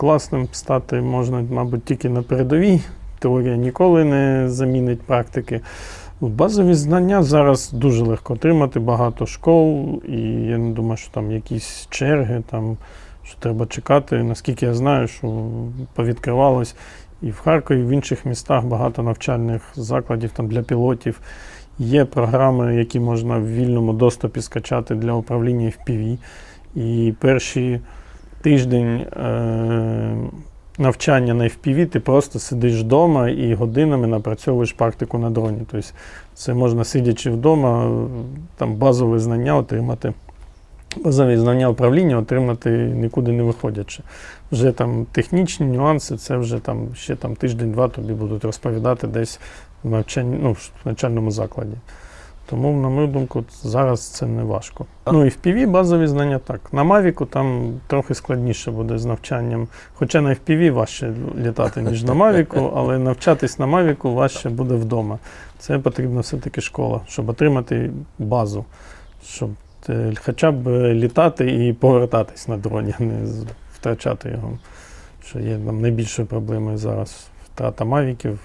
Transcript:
класним стати можна, мабуть, тільки на передовій. Теорія ніколи не замінить практики. Ну, Базові знання зараз дуже легко отримати, багато школ, і я не думаю, що там якісь черги, там, що треба чекати. Наскільки я знаю, що повідкривалось і в Харкові, і в інших містах багато навчальних закладів там, для пілотів. Є програми, які можна в вільному доступі скачати для управління FPV. І перші тиждень е, навчання на FPV ти просто сидиш вдома і годинами напрацьовуєш практику на дроні. Тобто це можна сидячи вдома, там базові знання отримати. Базові знання управління отримати нікуди не виходячи. Вже там технічні нюанси, це вже там ще там тиждень-два тобі будуть розповідати десь в навчанні, ну, в навчальному закладі. Тому, на мою думку, зараз це не важко. Ну і в PV базові знання так. На Mavic там трохи складніше буде з навчанням. Хоча на FPV важче літати, ніж на Mavic, але навчатись на Mavic важче буде вдома. Це потрібна все-таки школа, щоб отримати базу, щоб е, хоча б літати і повертатись на дроні, а не втрачати його. Що є там найбільшою проблемою зараз втрата мавіків